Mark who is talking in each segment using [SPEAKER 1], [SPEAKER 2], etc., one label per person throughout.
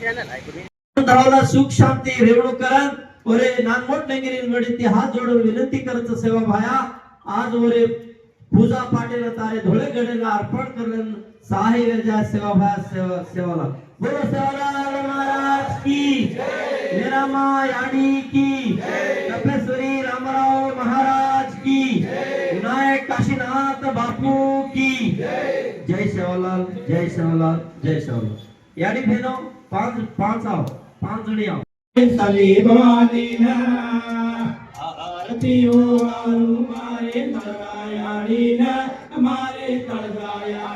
[SPEAKER 1] धरावला सुख शांती रेवणूक करत ओरे नानमोठ नगिरी मडी हात जोडून विनंती करत सेवा भाया आज वरे पूजा पाटील तारे धुळे गडेला अर्पण करण सहाय गजा सेवा भाया सेवा सेवाला बोलो सेवालाल महाराज की निरामा यानी की तपेश्वरी रामराव महाराज की विनायक काशीनाथ बापू की जय सेवालाल जय सेवालाल जय सेवालाल यानी बहनों पांच पांच आओ पांच जने आओ सली भवानी ना आरती ओ हो मारे तड़गायाणी ना मारे तड़गायाणी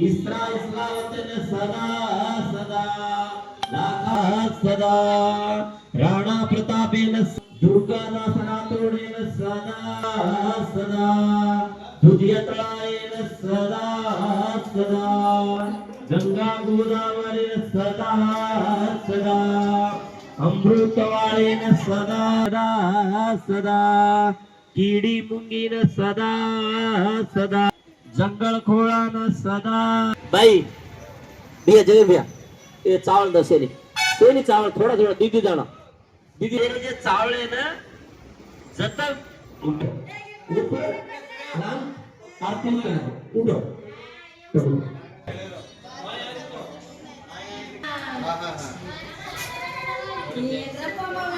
[SPEAKER 1] इस्रा इस्रा वचन सदा सदा लाखा सदा राणा प्रतापेन दुर्गाना नाथनाथोडेन सदा सदा दुर्यतळायेन सदा सदा गंगा गोदावरीन सदा सदा अमृतवाळेन सदा सदा सदा कीडी मुंगीन सदा सदा जंगल खोळा न सदा बाई भैया जगन भैया ये चावल दस सेनी सेनी चावल थोड़ा थोड़ा दीदी जाना दीदी मेरे जे चावल है ना जत तक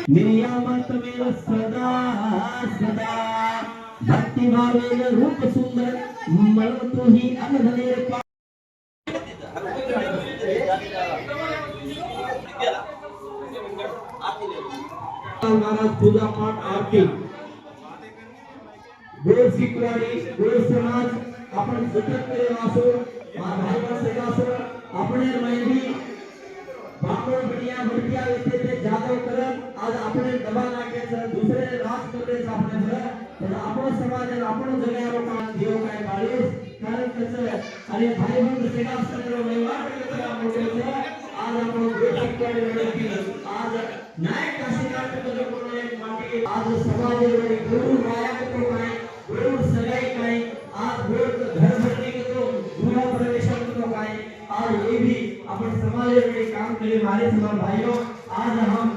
[SPEAKER 1] नियामत मेरा सदा भक्ती भावेन रूप सुंदर मन तू ही अनधने महाराज पूजा पाठ आरती गोड शिकवाडी गोड समाज आपण एकत्र असो रायवासे असो आपण मेहंदी बांबळ बडिया भरतिया येथे ते जाधव करत आज आपण दबा नाट्याचं दुसरे राज करण्याचं आपण तर आपण समाजाला आपण जगण्या लोकांना देव काय पाळीस कारण कस आणि भाई बंद सेवा असताना व्यवहार आज आपण बैठक आज नायक आज समाजाकडे गुरु माया करतो काय गरुड सगळे काय आज गुरु घर करतो गुन्हा प्रवेश करतो काय आज हे भी आपण समाजाकडे काम केले मारे समान भाई आज हम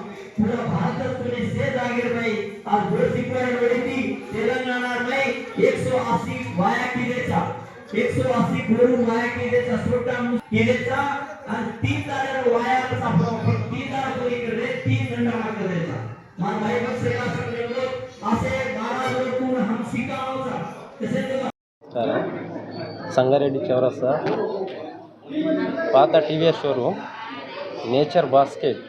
[SPEAKER 1] वासी माया बोलून वाया केलेचा सोटा केलेचा आणि तीन तारे जागेवर वायाला सापडावा पण तीन तारे को एक रे तीन नंदा मार कर देता मान भाई बस बघ सेवा असं म्हणलो असे बारा लोक हम सीखा हो सा
[SPEAKER 2] शिकावचा तसे సంగారెడ్డి చౌరస్తా పాత టీవీఎస్ షోరూమ్ నేచర్ బాస్కెట్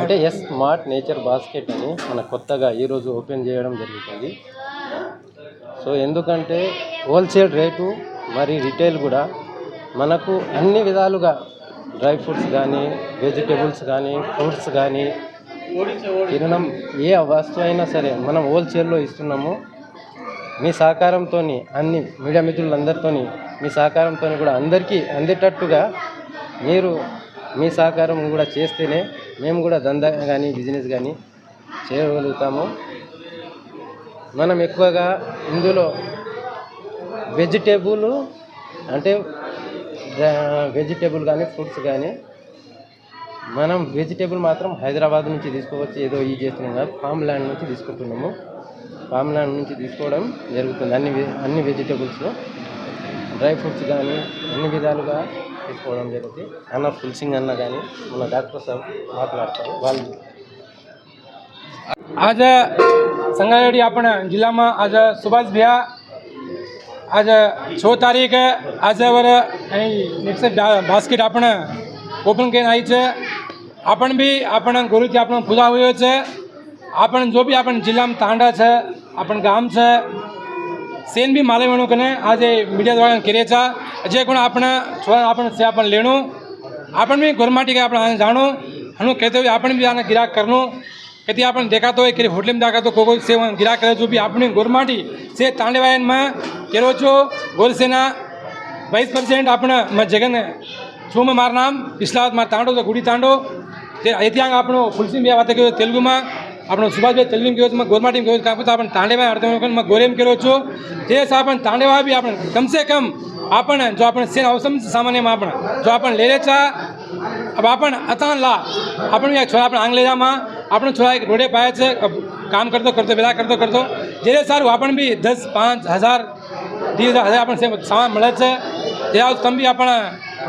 [SPEAKER 2] అంటే ఎస్ స్మార్ట్ నేచర్ బాస్కెట్ అని మన కొత్తగా ఈరోజు ఓపెన్ చేయడం జరుగుతుంది సో ఎందుకంటే హోల్సేల్ రేటు మరి రిటైల్ కూడా మనకు అన్ని విధాలుగా డ్రై ఫ్రూట్స్ కానీ వెజిటేబుల్స్ కానీ ఫ్రూట్స్ కానీ తినడం ఏ వస్తువు అయినా సరే మనం హోల్సేల్లో ఇస్తున్నాము మీ సహకారంతో అన్ని మీడియా మిత్రులందరితో మీ సహకారంతో కూడా అందరికీ అందేటట్టుగా మీరు మీ సహకారం కూడా చేస్తేనే మేము కూడా దందా కానీ బిజినెస్ కానీ చేయగలుగుతాము మనం ఎక్కువగా ఇందులో వెజిటేబుల్ అంటే వెజిటేబుల్ కానీ ఫ్రూట్స్ కానీ మనం వెజిటేబుల్ మాత్రం హైదరాబాద్ నుంచి తీసుకోవచ్చు ఏదో ఈ చేస్తున్నాం కాదు ఫామ్ ల్యాండ్ నుంచి తీసుకుంటున్నాము ఫామ్ ల్యాండ్ నుంచి తీసుకోవడం జరుగుతుంది అన్ని అన్ని వెజిటేబుల్స్ డ్రై ఫ్రూట్స్ కానీ అన్ని విధాలుగా తీసుకోవడం జరుగుతుంది అన్న ఫుల్ సింగ్ అన్న కానీ మన డాక్టర్ సార్ మాట్లాడతారు వాళ్ళు
[SPEAKER 3] આજે సంగారెడ్డి આપણા જિલ્લામાં આજે సుభాష్ భయా આજે છ તારીખે આજે વરે અહીં નેક્સ્ટ બાસ્કેટ આપણે ઓપન કરીને આવી છે આપણ બી આપણને ગુરુથી આપણને ફુલાવ્યો છે આપણ જો બી આપણ જિલ્લામાં તાંડા છે આપણ ગામ છે સેન બી માલે વેણું કને આજે મીડિયા દ્વારા કરીએ છે જે કોણ આપણે છોરા આપણને છે આપણને લેણું આપણ બી ગોરમાટી કે આપણે જાણું હણું કહેતો હોય આપણે બી આને ગિરાક કરનું તેથી આપણને દેખાતો હોય કે હોટલમાં દેખાતો કોઈ કોઈ સેવા ગિરાક કરે જો બી આપણી ગોરમાટી છે તાંડેવાયનમાં केरोचो गोरसेना 22% આપણ મ જગન છું માર નામ ઇસ્લામ માર તાંડો તો ગુડી તાંડો તે એત્યાં આપણો ફુલસી બે વાતે કયો તેલગુમાં આપણો સુભાષ બે ચલ린 કયો તો માં ગોરમા ટીમ કયો કાપું તો આપણ તાંડે માં અડધો ઓખણ માં ગોરેમ કેરો છું જે સા આપણ તાંડે વાબી આપણ કમસે કમ આપણ જો આપણ સેન અવસમ સામાન્ય માં આપણ જો આપણ લેલે છા હવે આપણ આતા લા આપણ છો આ આપણ આંગલે માં આપણ છો એક રોડે પાય છે કામ કરતો કરતો વેલા કરતો કરતો જેરે સા આપણ ભી 10 5000 દીર્ઘ હૃદય આપણને સમાન મળે છે દયાળ સ્તંભી આપણ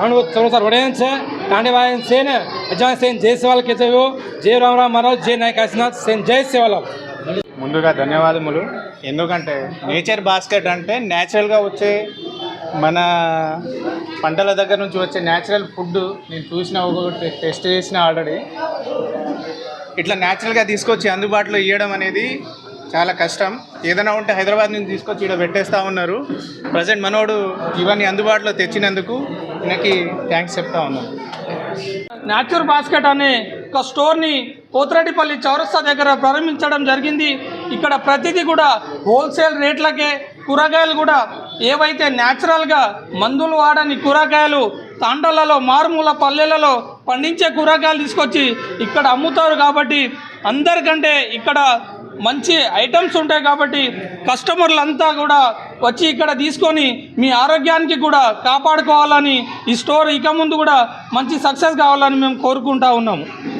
[SPEAKER 3] ઘણું સરોસર વડેન છે તાંડેવાયન સેન అజా કે છે కేశవు జయ రామరావు મહારાજ જય నాయక్ ఆశీనాథ్ సేన్ જય సేవాలం
[SPEAKER 4] ముందుగా ధన్యవాదములు ఎందుకంటే నేచర్ బాస్కెట్ అంటే న్యాచురల్గా వచ్చే మన పంటల దగ్గర నుంచి వచ్చే న్యాచురల్ ఫుడ్ నేను చూసిన ఒకటి టెస్ట్ చేసిన ఆల్రెడీ ఇట్లా న్యాచురల్గా తీసుకొచ్చి అందుబాటులో ఇవ్వడం అనేది చాలా కష్టం ఏదైనా ఉంటే హైదరాబాద్ నుంచి తీసుకొచ్చి ఇక్కడ పెట్టేస్తూ ఉన్నారు ప్రజెంట్ మనోడు ఇవన్నీ అందుబాటులో తెచ్చినందుకు ఈయనకి థ్యాంక్స్ చెప్తా ఉన్నాను
[SPEAKER 5] న్యాచురల్ బాస్కెట్ అనే ఒక స్టోర్ని పోత్రటిపల్లి చౌరస్తా దగ్గర ప్రారంభించడం జరిగింది ఇక్కడ ప్రతిదీ కూడా హోల్సేల్ రేట్లకే కూరగాయలు కూడా ఏవైతే న్యాచురల్గా మందులు వాడని కూరగాయలు తాండలలో మారుమూల పల్లెలలో పండించే కూరగాయలు తీసుకొచ్చి ఇక్కడ అమ్ముతారు కాబట్టి అందరికంటే ఇక్కడ మంచి ఐటమ్స్ ఉంటాయి కాబట్టి కస్టమర్లంతా కూడా వచ్చి ఇక్కడ తీసుకొని మీ ఆరోగ్యానికి కూడా కాపాడుకోవాలని ఈ స్టోర్ ఇక ముందు కూడా మంచి సక్సెస్ కావాలని మేము కోరుకుంటా ఉన్నాము